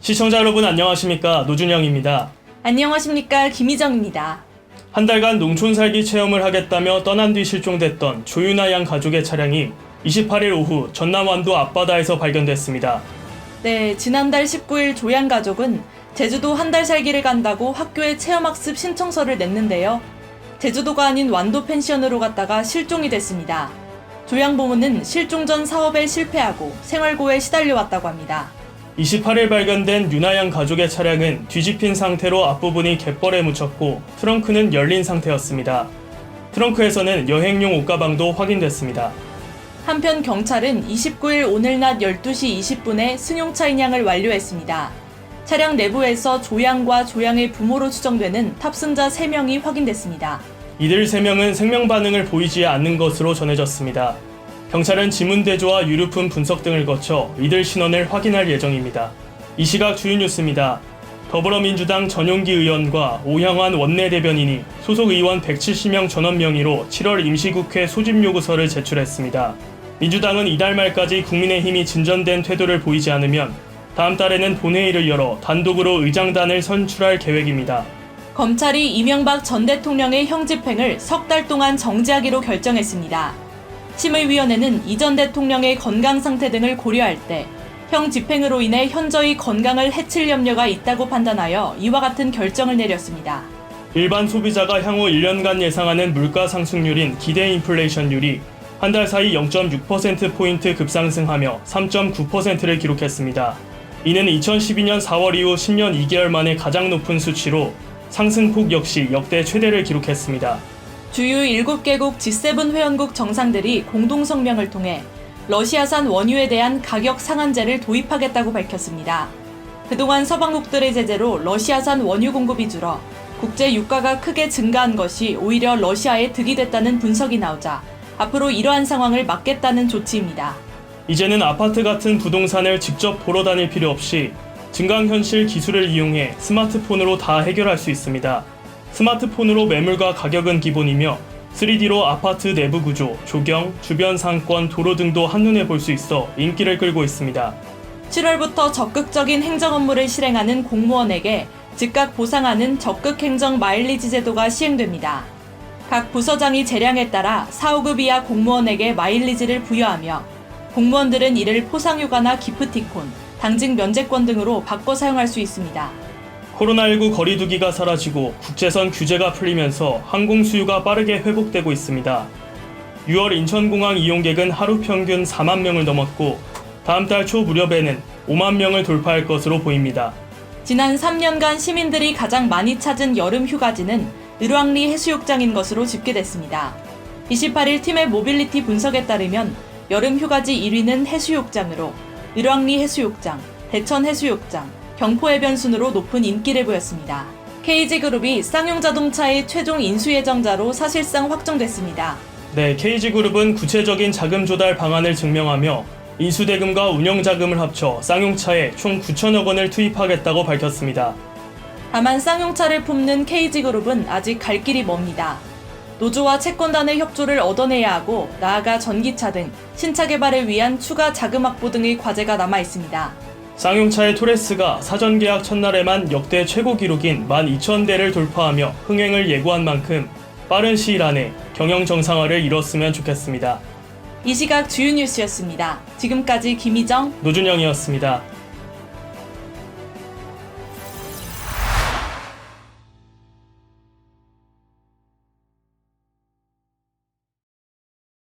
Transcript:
시청자 여러분 안녕하십니까 노준영입니다. 안녕하십니까 김희정입니다. 한 달간 농촌 살기 체험을 하겠다며 떠난 뒤 실종됐던 조윤아 양 가족의 차량이 28일 오후 전남 완도 앞바다에서 발견됐습니다. 네, 지난달 19일 조양 가족은 제주도 한 달 살기를 간다고 학교에 체험학습 신청서를 냈는데요. 제주도가 아닌 완도 펜션으로 갔다가 실종이 됐습니다. 조양 부모는 실종 전 사업에 실패하고 생활고에 시달려왔다고 합니다. 28일 발견된 윤아 양 가족의 차량은 뒤집힌 상태로 앞부분이 갯벌에 묻혔고 트렁크는 열린 상태였습니다. 트렁크에서는 여행용 옷가방도 확인됐습니다. 한편 경찰은 29일 오늘 낮 12시 20분에 승용차 인양을 완료했습니다. 차량 내부에서 조양과 조양의 부모로 추정되는 탑승자 3명이 확인됐습니다. 이들 3명은 생명 반응을 보이지 않는 것으로 전해졌습니다. 경찰은 지문 대조와 유류품 분석 등을 거쳐 이들 신원을 확인할 예정입니다. 이 시각 주요 뉴스입니다. 더불어민주당 전용기 의원과 오향환 원내대변인이 소속 의원 170명 전원 명의로 7월 임시국회 소집 요구서를 제출했습니다. 민주당은 이달 말까지 국민의힘이 진전된 태도를 보이지 않으면 다음 달에는 본회의를 열어 단독으로 의장단을 선출할 계획입니다. 검찰이 이명박 전 대통령의 형 집행을 석 달 동안 정지하기로 결정했습니다. 심의위원회는 이전 대통령의 건강 상태 등을 고려할 때 형 집행으로 인해 현저히 건강을 해칠 염려가 있다고 판단하여 이와 같은 결정을 내렸습니다. 일반 소비자가 향후 1년간 예상하는 물가 상승률인 기대 인플레이션율이 한 달 사이 0.6%포인트 급상승하며 3.9%를 기록했습니다. 이는 2012년 4월 이후 10년 2개월 만에 가장 높은 수치로 상승폭 역시 역대 최대를 기록했습니다. 주요 7개국 G7 회원국 정상들이 공동 성명을 통해 러시아산 원유에 대한 가격 상한제를 도입하겠다고 밝혔습니다. 그동안 서방국들의 제재로 러시아산 원유 공급이 줄어 국제 유가가 크게 증가한 것이 오히려 러시아에 득이 됐다는 분석이 나오자 앞으로 이러한 상황을 막겠다는 조치입니다. 이제는 아파트 같은 부동산을 직접 보러 다닐 필요 없이 증강현실 기술을 이용해 스마트폰으로 다 해결할 수 있습니다. 스마트폰으로 매물과 가격은 기본이며 3D로 아파트 내부 구조, 조경, 주변 상권, 도로 등도 한눈에 볼 수 있어 인기를 끌고 있습니다. 7월부터 적극적인 행정 업무를 실행하는 공무원에게 즉각 보상하는 적극 행정 마일리지 제도가 시행됩니다. 각 부서장이 재량에 따라 4, 5급 이하 공무원에게 마일리지를 부여하며 공무원들은 이를 포상휴가나 기프티콘, 당직 면제권 등으로 바꿔 사용할 수 있습니다. 코로나19 거리두기가 사라지고 국제선 규제가 풀리면서 항공 수요가 빠르게 회복되고 있습니다. 6월 인천공항 이용객은 하루 평균 4만 명을 넘었고 다음 달 초 무렵에는 5만 명을 돌파할 것으로 보입니다. 지난 3년간 시민들이 가장 많이 찾은 여름 휴가지는 을왕리 해수욕장인 것으로 집계됐습니다. 28일 팀의 모빌리티 분석에 따르면 여름 휴가지 1위는 해수욕장으로 을왕리 해수욕장, 대천 해수욕장, 경포해변 순으로 높은 인기를 보였습니다. KG그룹이 쌍용자동차의 최종 인수 예정자로 사실상 확정됐습니다. 네, KG그룹은 구체적인 자금 조달 방안을 증명하며 인수대금과 운영자금을 합쳐 쌍용차에 총 9천억 원을 투입하겠다고 밝혔습니다. 다만 쌍용차를 품는 KG그룹은 아직 갈 길이 멉니다. 노조와 채권단의 협조를 얻어내야 하고 나아가 전기차 등 신차 개발을 위한 추가 자금 확보 등의 과제가 남아 있습니다. 쌍용차의 토레스가 사전 계약 첫날에만 역대 최고 기록인 12,000대를 돌파하며 흥행을 예고한 만큼 빠른 시일 안에 경영 정상화를 이뤘으면 좋겠습니다. 이 시각 주요 뉴스였습니다. 지금까지 김희정, 노준영이었습니다.